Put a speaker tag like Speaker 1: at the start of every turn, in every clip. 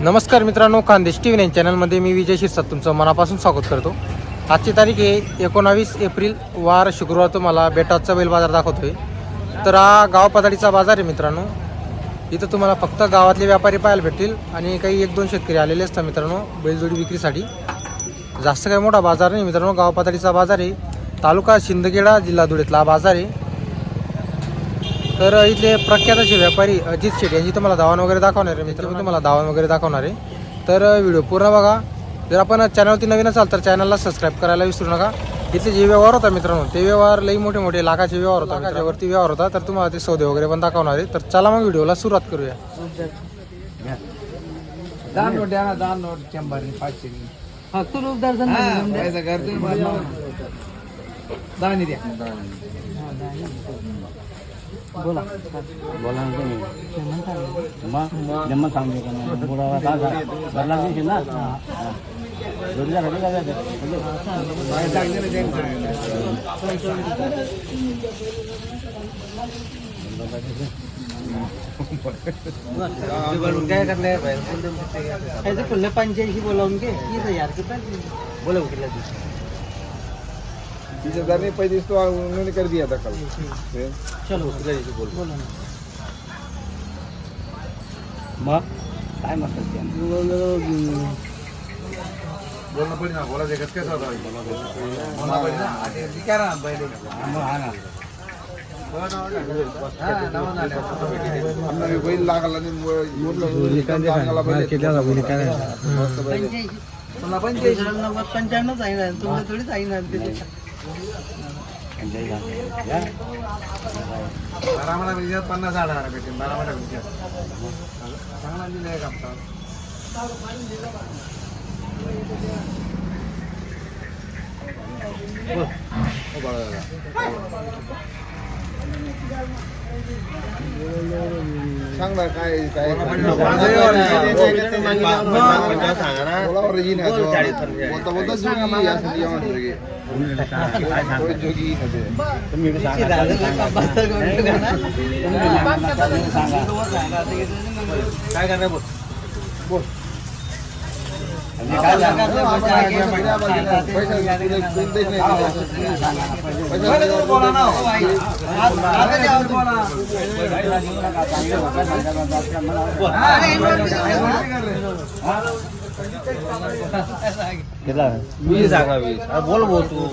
Speaker 1: नमस्कार मित्रांनो Khandesh T V nine चॅनलमध्ये मी विजय शिरसाट तुमचं मनापासून स्वागत करतो आजची तारीख आहे एकोणावीस एप्रिल वार शुक्रवार तुम्हाला बेटाचा बैल बाजार दाखवतोय तर हा गाव पातळीचा बाजार आहे मित्रांनो इथं तुम्हाला फक्त गावातले व्यापारी पाहायला भेटतील आणि काही एक दोन शेतकरी आलेले असतात मित्रांनो बैलजोडी विक्रीसाठी जास्त काही मोठा बाजार नाही. मित्रांनो गाव पातळीचा बाजार आहे. तालुका शिंदखेडा जिल्हा धुळेतला बाजार आहे. तर इथले प्रख्यात असे व्यापारी अजित शेट यांची तुम्हाला दावण वगैरे दाखवणार आहे. मित्र तुम्हाला दावण वगैरे दाखवणार आहे. तर व्हिडिओ पूर्ण बघा. जर आपण चॅनलवरती नवीन असाल तर चॅनलला सबस्क्राईब करायला विसरू नका. इथले जे व्यवहार होता मित्रांनो ते व्यवहार लई मोठे मोठे लाखाचे व्यवहार होता. त्याच्यावरती व्यवहार होता. तर तुम्हाला ते सौदे वगैरे पण दाखवणार आहे. तर चला मग व्हिडिओला सुरुवात करूया.
Speaker 2: फक्त रूप दर्शन
Speaker 3: हा, पैसा घरचे बाजूला. दानी द्या.
Speaker 2: बोला.
Speaker 4: बोला ना तुम्ही. मग? जम्मा सांगतो का नाही? भरला ना? घरी.
Speaker 2: ऐसे खुले पंच्याऐंशी बोला उनके तीस हजार के पैसे बोले उठला
Speaker 3: तीस हजार नहीं पैसे तो उन्होंने कर दिया था कल।
Speaker 2: चलो बोला
Speaker 4: मग काय। म्हणतात
Speaker 3: ना बोला कैसा होता है? बोलना पड़ी ना बैल लागला नहीं
Speaker 2: पंच्याऐंशी
Speaker 3: पुन्हा
Speaker 2: नव्वद पंच्याण्णव सांगितलं तुम्ही थोडी सांगितलं तिथे
Speaker 3: बारामला पन्नास साठ हजार भेटेल बारामला विजयात चांगला दिलाय कापता सांग ना काय काय जोगी
Speaker 4: तुम्ही बी सांगा.
Speaker 3: काय करणार बोल बोल
Speaker 4: म्हणजे काय झालं? किती?
Speaker 3: मी सांगा बोल बोल तू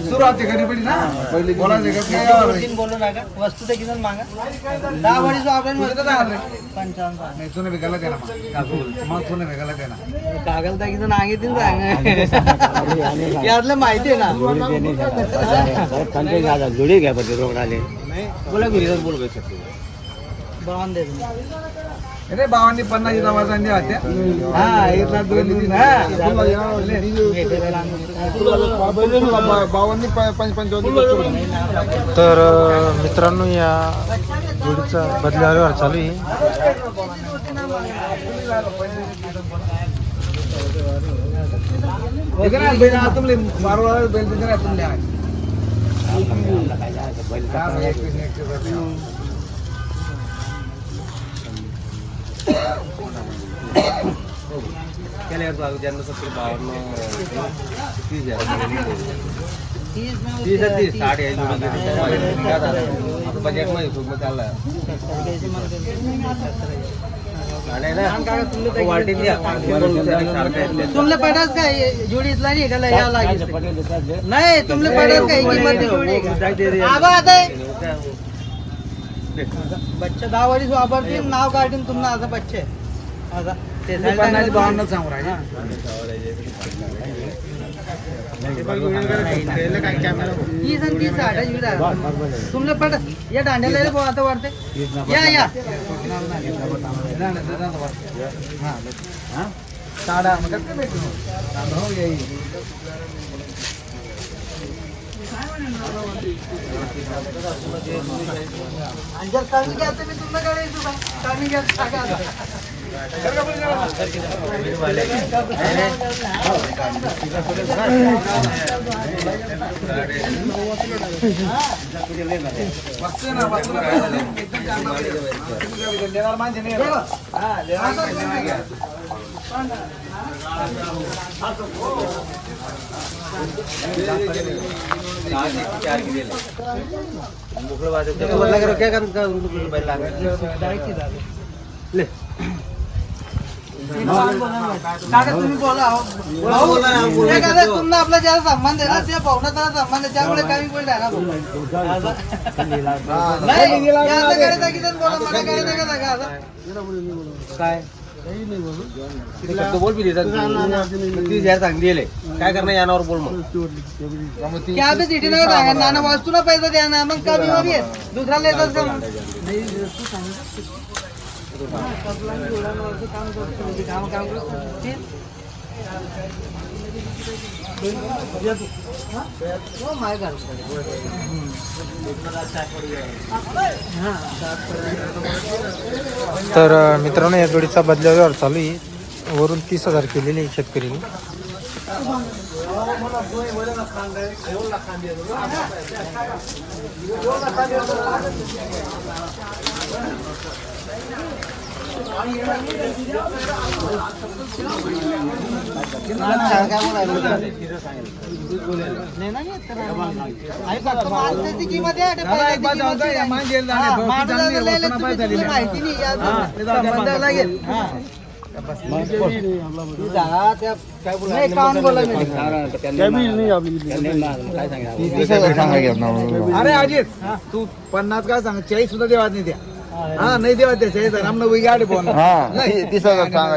Speaker 3: सुरुवात घरी पडली ना पहिले बोलायचं का काय यावर आहे?
Speaker 2: तीन बोलू नका वस्तू तर किती मागा दहा वडी जो आपण
Speaker 3: किती सांगितलं?
Speaker 2: पंचावन्न
Speaker 3: नाही सोनं वेगायला द्या ना मग. मग सोनं वेगायला द्या ना
Speaker 2: कागल तर किती सांगितलं सांग यातलं माहिती आहे ना
Speaker 4: हजार जोडी घ्या पण रोड आले
Speaker 3: बोला घरी बोल
Speaker 2: दे तुम्ही.
Speaker 3: अरे बावांनी पन्नास इथं वाजांनी होत्या
Speaker 2: हा इथला दोन
Speaker 3: पंचावन्न
Speaker 1: तर मित्रांनो या जोडीचा बदल्या व्यवहार चालू आहे.
Speaker 3: तुमले मारवाळा बैल तुमले. हा, मग एकवीस ने एकवीस होते.
Speaker 2: तीस में
Speaker 4: तीस है, तीस,
Speaker 2: तीस.
Speaker 4: साठ है, जोड़ी के तीस है. बजटमध्ये सुख में चालला
Speaker 2: कैसे मन
Speaker 4: आणि ना वाटीत द्या. सारखं आहे.
Speaker 2: तुमले पडास काय जोडी इथला नाही का या लागेल नाही तुमले पडास काय किंमत जोडी आहे का? आबा आता बच्चे दहा वरीस वापरतील नाव काढून तुम्हाला असं बच्चे. असं. ते
Speaker 3: तुमले पन्नास बावन्न सांगू राहिले.
Speaker 2: तीस आणि तीस साठ आहे विरा. तुमले पड या दांड्याला ये बुवा, आता वाटते या या.
Speaker 3: साडा मग कसं भेटू? येईल
Speaker 2: आणि जर कमी घ्या तर मी तुमच्याकडे येतो का? कमी घ्या सांगा आता.
Speaker 3: बसते ना बसते ना काय झालं? एकदम चांगलं आहे. देणार माणसं नाही आहे. हा, देणार माणसं नाही आहे.
Speaker 2: काका तुम्ही बोला भाऊ, काय आपला ज्याला संबंध आहे त्या भाऊना त्याला संबंध त्यामुळे कमी बोलला भाऊ. नाही असं करायचं की बोला मला करायचं का असं?
Speaker 4: काय बोल बी ती चांगली काय करणार यानावर बोल मग
Speaker 2: की आम्ही सिटी नका सांगा नाना ना पैसा द्या ना मग कमी हवी आहे दुसऱ्याला येतात का
Speaker 1: तर मित्रांनो या जोडीचा बदलावर चालू आहे. वरून तीस हजार केलेले आहे
Speaker 3: अरे अजित तू पन्नास काय सांग चाळीस सुद्धा देवात नाही द्या. हा नाही देवात त्या चाळीस रामना वही गाडी फोन नाही तीस हजार सांगा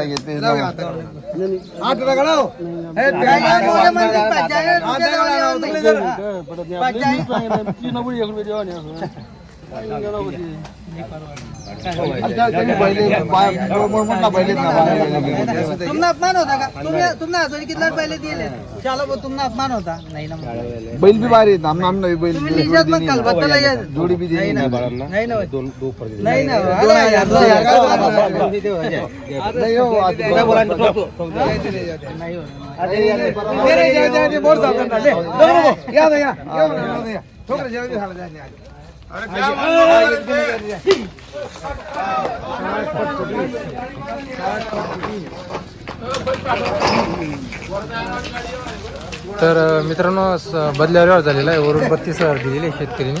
Speaker 3: आठ टाका लाव. हे ते
Speaker 2: काय काय
Speaker 3: काय
Speaker 2: बोला
Speaker 3: बोला
Speaker 2: म्हणजे
Speaker 3: म्हणजे
Speaker 2: पंचायत नाही. तुमना अपमान होता का तुमने आजोरी कितला पहिले दिले चलो वो तुमना अपमान होता नाही ना.
Speaker 3: बैल बी भारी आहेत, आम- आमना बी बैल
Speaker 2: तुम्ही लिहिजात मग कलबत्ता लय
Speaker 3: जोडी बी
Speaker 2: नाही ना
Speaker 3: दिली
Speaker 2: नाही ना
Speaker 4: दोन दोन पर्यंत
Speaker 2: नाही ना
Speaker 3: हजार,
Speaker 2: काय
Speaker 3: दोन
Speaker 2: बोला?
Speaker 3: नाही हो,
Speaker 2: नाही.
Speaker 3: अरे, अरे, जाऊ नको. या या. या या या. ठोकरे जेवण या.
Speaker 1: तर मित्रांनो स- झालेला आहे. वरून बत्तीस हजार दिलेले आहे शेतकऱ्यांनी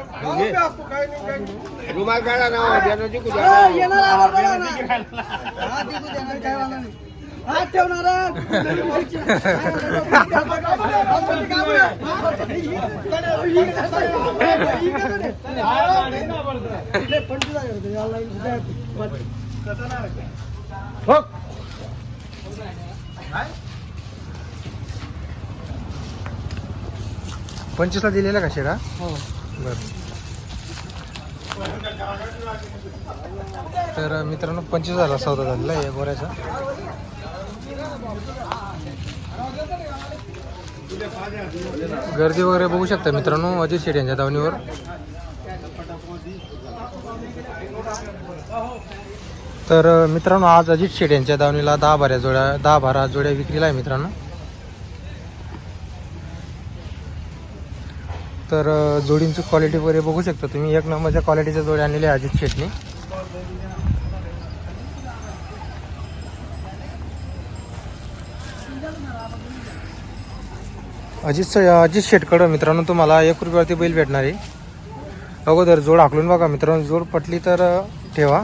Speaker 2: बरोबर आहे ना. हा, देणार, काय वाला नाही. हात ठेवणार.
Speaker 1: पंचवीसला दिलेला का शेडा
Speaker 2: हो.
Speaker 1: बरं तर मित्रांनो पंचवीस हजार सौदा झालेला आहे गोऱ्याचा गर्दी वगैरे बघू शकता मित्रांनो अजित शेट यांच्या दावणीवर. तर मित्रांनो आज अजित शेट यांच्या दावणीला दहा बारा जोड्या दहा बारा जोड्या विक्रीला आहे मित्रांनो. तर जोडींची क्वालिटी वगैरे बघू शकता तुम्ही. एक नंबरच्या क्वालिटीच्या जोड्या आणलेल्या अजित शेटने. अजित अजित शेटकडं मित्रांनो तुम्हाला एक रुपयावरती बैल भेटणार आहे. अगोदर जोड हाकलून बघा मित्रांनो. जोड पटली तर ठेवा.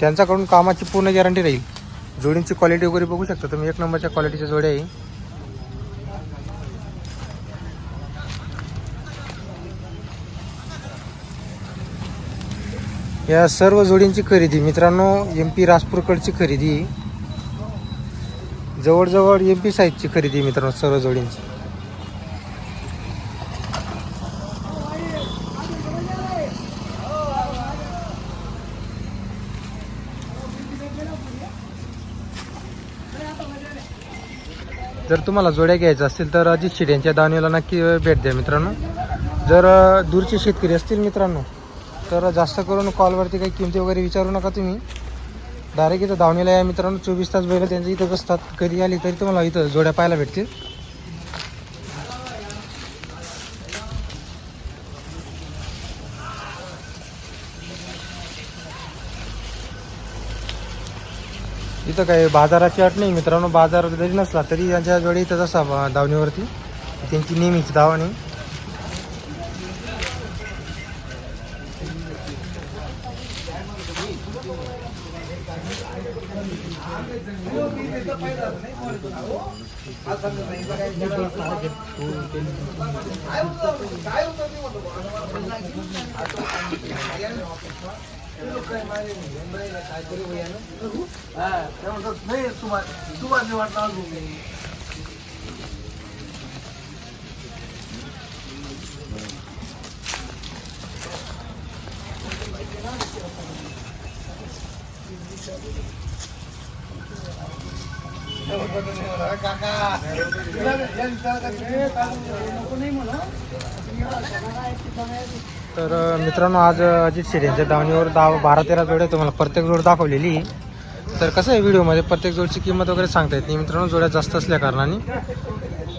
Speaker 1: त्यांच्याकडून कामाची पूर्ण गॅरंटी राहील. जोडींची क्वालिटी वगैरे बघू शकता तुम्ही. एक नंबरच्या क्वालिटीच्या जोड्या आहे. या सर्व जोडींची खरेदी मित्रांनो एम पी राजपूरकडची खरेदी. जवळजवळ एम पी साईजची खरेदी मित्रांनो सर्व जोडींची. जर तुम्हाला जोड्या घ्यायच्या असतील तर अजित शिड्यांच्या दावणीला नक्की भेट द्या मित्रांनो. जर दूरचे शेतकरी असतील मित्रांनो तर जास्त करून कॉलवरती काही किमती वगैरे विचारू नका तुम्ही. डायरेक्ट इथं धावणीला या मित्रांनो चोवीस तास बैल त्यांच्या इथं बसतात कधी आली तरी तुम्हाला इथं जोड्या पाहायला भेटतील. इथं काही बाजाराची अट नाही मित्रांनो बाजार जरी नसला तरी यांच्या जोडी इथंच असा धावणीवरती. त्यांची नेहमीची धावणी.
Speaker 3: नाही तुम्हाला तुम्हाला वाटणार
Speaker 1: तर मित्रांनो आज अजित शेड यांच्या दावणीवर दहा बारा तेरा जोड्या तुम्हाला प्रत्येक जोड दाखवलेली. तर कसं आहे व्हिडिओमध्ये? प्रत्येक जोडची किंमत वगैरे सांगता येत नाही. मित्रांनो जोड्या जास्त असल्या कारणाने.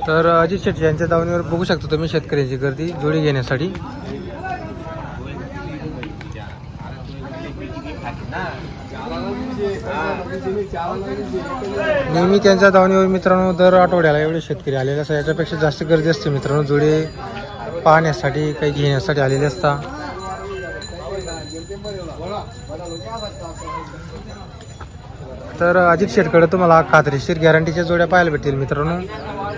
Speaker 1: तर अजित शेट्टी यांच्या दावणीवर बघू शकता तुम्ही शेतकऱ्यांची गर्दी जोडी घेण्यासाठी. नेहमी त्यांच्या धावणीवर मित्रांनो दर आठवड्याला एवढे शेतकरी आलेले असतात. याच्यापेक्षा जास्त गर्दी असते मित्रांनो. जुळे पाहण्यासाठी काही घेण्यासाठी आलेले असतात. तर अजित शेटकडे तुम्हाला खात्रीशीर गॅरंटीच्या जोड्या पाहायला भेटतील मित्रांनो.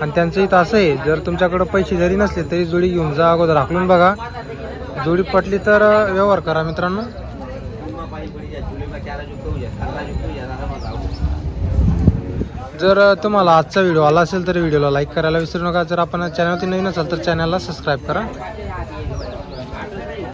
Speaker 1: आणि त्यांचं इथं असं आहे जर तुमच्याकडं पैसे जरी नसले तरी जोडी घेऊन जा अगोदर आखलून बघा. जोडी पटली तर व्यवहार करा मित्रांनो. जर तुम्हाला आजचा व्हिडिओ आला असेल तर व्हिडिओला लाईक करायला विसरू नका. जर आपण चॅनलवरती नवीन असाल तर चॅनलला सबस्क्राईब करा.